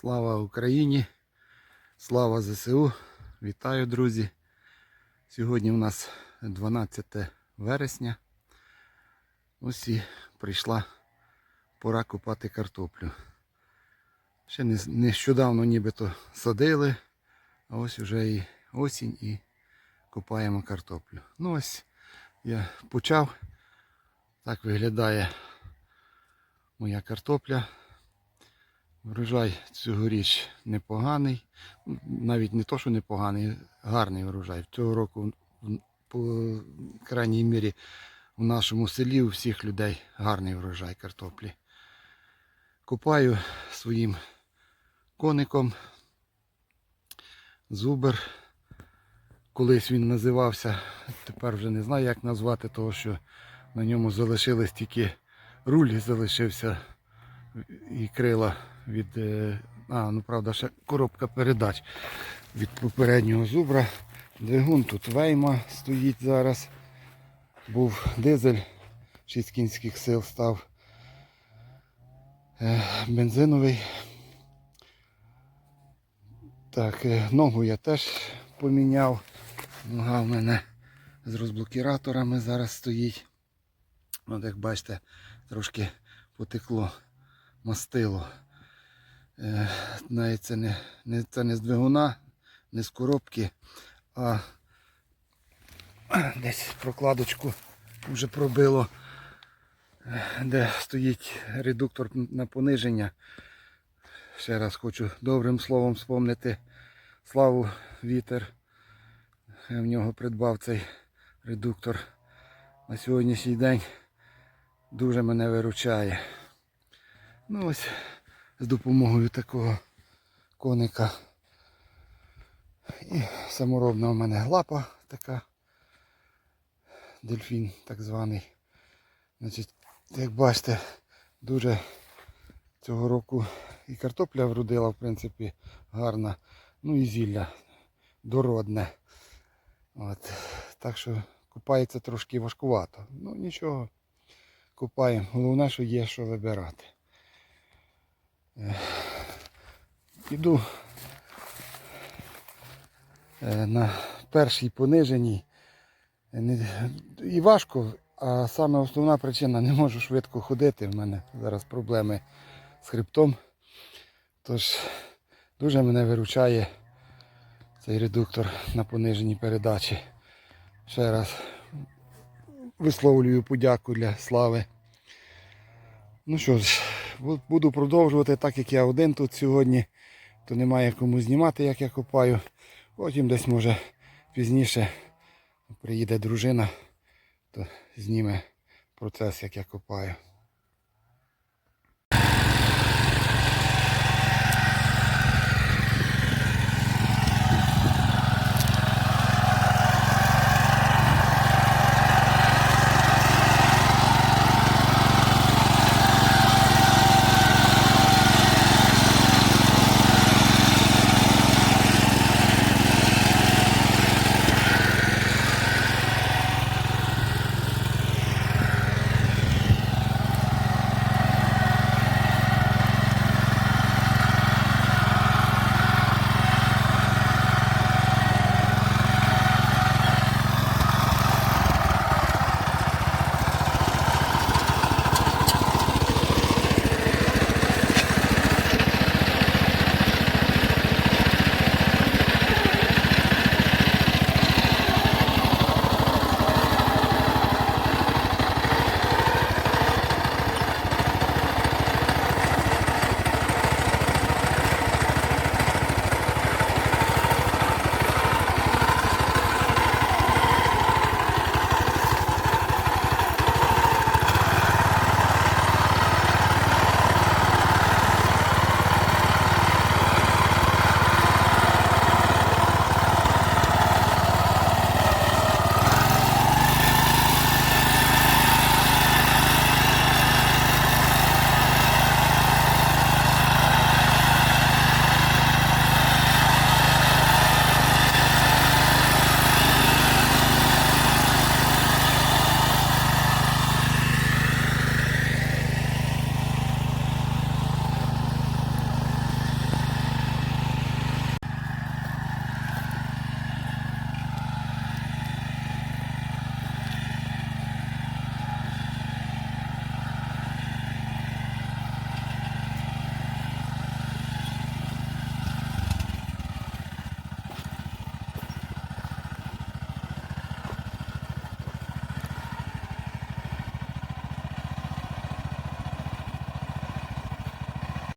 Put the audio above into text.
Слава Україні! Слава ЗСУ! Вітаю, друзі! Сьогодні у нас 12 вересня. Ось і прийшла пора купати картоплю. Ще нещодавно нібито садили, а ось уже і осінь і купаємо картоплю. Ну ось я почав. Так виглядає моя картопля. Врожай цьогоріч непоганий. Навіть не то, що непоганий, гарний врожай. Цього року, по крайній мірі, в нашому селі у всіх людей гарний врожай картоплі. Купаю своїм коником зубер. Колись він називався, тепер вже не знаю, як назвати, того що на ньому залишились тільки руль залишився і крила від. е, А, ну правда, ще коробка передач від попереднього зубра. Двигун тут вейма стоїть зараз. Був дизель 6 кінських сил став. Е, Бензиновий. Так, е, ногу я теж поміняв. Нога в мене з розблокіраторами зараз стоїть. От як бачите, трошки потекло мастило. Е, навіть це не, не, це не з двигуна, не з коробки, а десь прокладочку вже пробило, е, де стоїть редуктор на пониження. Ще раз хочу добрим словом спомнити славу вітер. Я в нього придбав цей редуктор. На сьогоднішній день дуже мене виручає. Ну ось з допомогою такого коника. І саморобна у мене лапа така. Дельфін так званий. Значить, як бачите, дуже цього року і картопля вродила, в принципі, гарна. Ну і зілля дородне. От. Так що купається трошки важкувато. Ну нічого, купаємо. Головне, що є що вибирати. Іду е, на першій пониженій. Е, І важко, а саме основна причина не можу швидко ходити. В мене зараз проблеми з хребтом. Тож дуже мене виручає цей редуктор на пониженій передачі. Ще раз висловлюю подяку для слави. Ну що ж, буду продовжувати, так як я один тут сьогодні, то немає кому знімати, як я копаю. Потім десь може пізніше приїде дружина, то зніме процес, як я копаю.